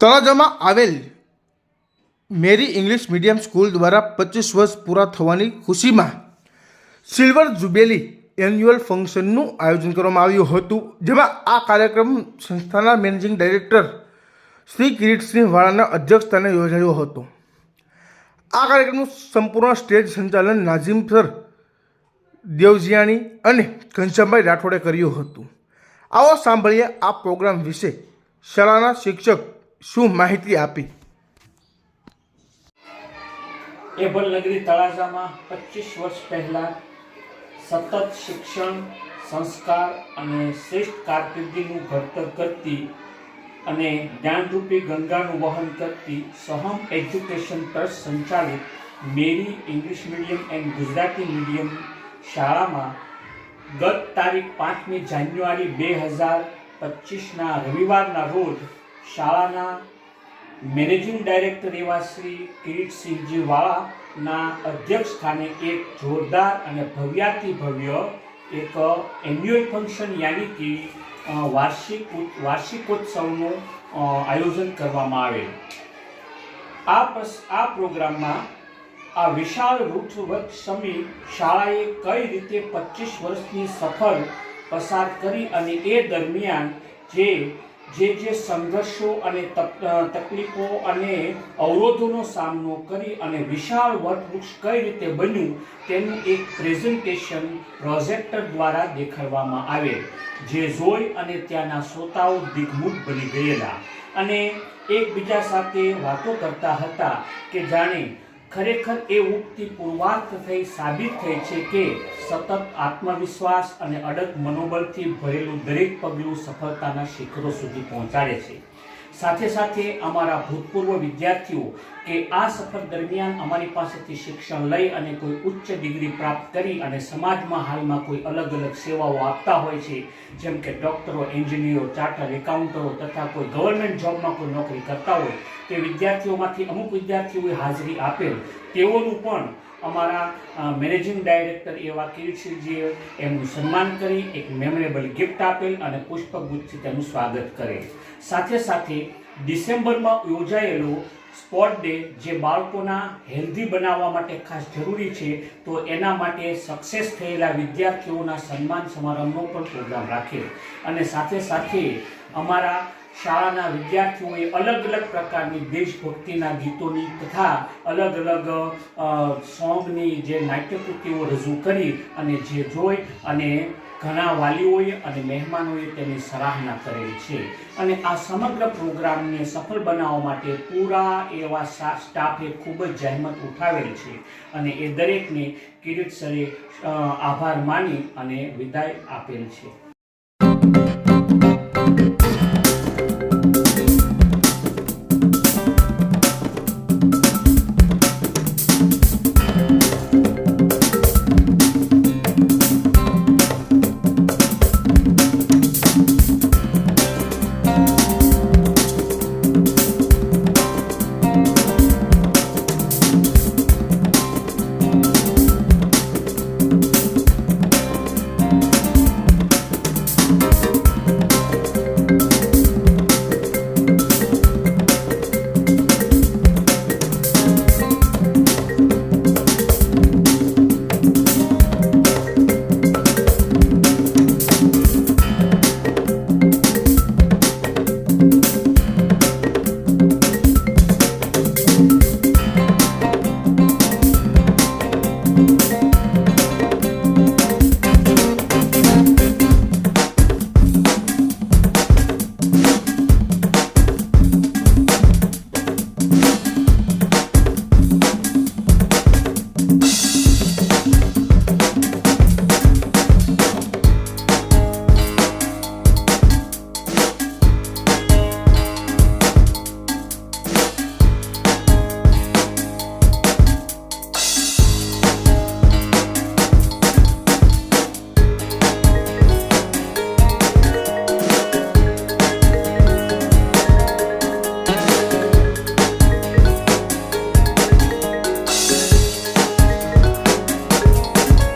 તળાજામાં આવેલ મેરી English medium school દ્વારા પચીસ વર્ષ પૂરા થવાની ખુશીમાં સિલ્વર જુબેલી એન્યુઅલ ફંક્શનનું આયોજન કરવામાં આવ્યું હતું, જેમાં આ કાર્યક્રમ સંસ્થાના મેનેજિંગ ડાયરેક્ટર શ્રી કિરીટસિંહ વાળાના અધ્યક્ષસ્થાને યોજાયો હતો. આ કાર્યક્રમનું સંપૂર્ણ સ્ટેજ સંચાલન નાઝીમ સર દેવજીયાણી અને ઘનશ્યામભાઈ રાઠોડે કર્યું હતું. આવો સાંભળીએ આ પ્રોગ્રામ વિશે શાળાના શિક્ષક શું માહિતી આપી? એભલ નગરી તળાજામાં પચીસ વર્ષ પહેલાં સતત શિક્ષણ, સંસ્કાર અને શ્રેષ્ઠ કારકિર્દીનું ઘડતર કરતી અને જ્ઞાનરૂપી ગંગાનું વહન કરતી સહમ એજ્યુકેશન ટ્રસ્ટ સંચાલિત મેરી English medium and Gujarati medium શાળામાં ગત તારીખ પાંચમી જાન્યુઆરી બે હજાર પચીસના રવિવારના રોજ શાળાના મેનેજિંગ ડાયરેક્ટર એવા શ્રી કિરીટસિંહજી વાળાના અધ્યક્ષ સ્થાને એક જોરદાર અને ભવ્યાતિ ભવ્ય એક એન્યુઅલ ફંક્શન યાની કે વાર્ષિક વાર્ષિકોત્સવનું આયોજન કરવામાં આવેલ. આ આ પ્રોગ્રામમાં આ વિશાળ વૃક્ષ સમી શાળાએ કઈ રીતે પચીસ વર્ષની સફર પસાર કરી અને એ દરમિયાન જે જે જે સંઘર્ષો અને તક- તકલીફો અને અવરોધોનો સામનો કરી અને વિશાળ વટવૃક્ષ કઈ રીતે બન્યું તેનું એક પ્રેઝન્ટેશન પ્રોજેક્ટર દ્વારા દેખાડવામાં આવે, જે જોઈ અને ત્યાંના શ્રોતાઓ દિગ્મુખ બની ગયેલા. અને એકબીજા સાથે વાતો કરતા હતા કે જાણે ખરેખર એ ઉક્તિ પૂર્વાર્થ થઈ સાબિત થઈ છે કે સતત આત્મવિશ્વાસ અને અડગ મનોબળથી ભરેલું દરેક પગલું સફળતાના શિખરો સુધી પહોંચાડે છે. સાથે સાથે અમારા ભૂતપૂર્વ વિદ્યાર્થીઓ કે આ સફર દરમિયાન અમારી પાસેથી શિક્ષણ લઈ અને કોઈ ઉચ્ચ ડિગ્રી પ્રાપ્ત કરી અને સમાજમાં હાલમાં કોઈ અલગ અલગ સેવાઓ આપતા હોય છે, જેમ કે ડૉક્ટરો, એન્જિનિયરો, ચાર્ટર, એકાઉન્ટરો તથા કોઈ ગવર્મેન્ટ જોબમાં કોઈ નોકરી કરતા હોય, તે વિદ્યાર્થીઓમાંથી અમુક વિદ્યાર્થીઓએ હાજરી આપેલ. તેઓનું પણ અમારા મેનેજિંગ ડાયરેક્ટર એવા કિરીટસિંહજીએ એમનું સન્માન કરી, એક મેમરેબલ ગિફ્ટ આપેલ અને પુષ્પગુચ્છથી તેનું સ્વાગત કરેલ. સાથે સાથે ડિસેમ્બરમાં યોજાયેલો સ્પોર્ટ ડે જે બાળકોના હેલ્ધી બનાવવા માટે ખાસ જરૂરી છે, તો એના માટે સક્સેસ થયેલા વિદ્યાર્થીઓના સન્માન સમારંભનો પણ પ્રોગ્રામ રાખેલ. અને સાથે સાથે અમારા શાળાના વિદ્યાર્થીઓએ અલગ અલગ પ્રકારની દેશભક્તિના ગીતોની તથા અલગ અલગ સોંગની જે નાટ્યકૃતિઓ રજૂ કરી અને જે જોઈ અને ઘણા વાલીઓએ અને મહેમાનોએ તેની સરાહના કરેલ છે. અને આ સમગ્ર પ્રોગ્રામને સફળ બનાવવા માટે પૂરા એવા સ્ટાફે ખૂબ જ જહેમત ઉઠાવેલ છે. અને એ દરેકને કિરીટ સરે આભાર માની અને વિદાય આપેલ છે.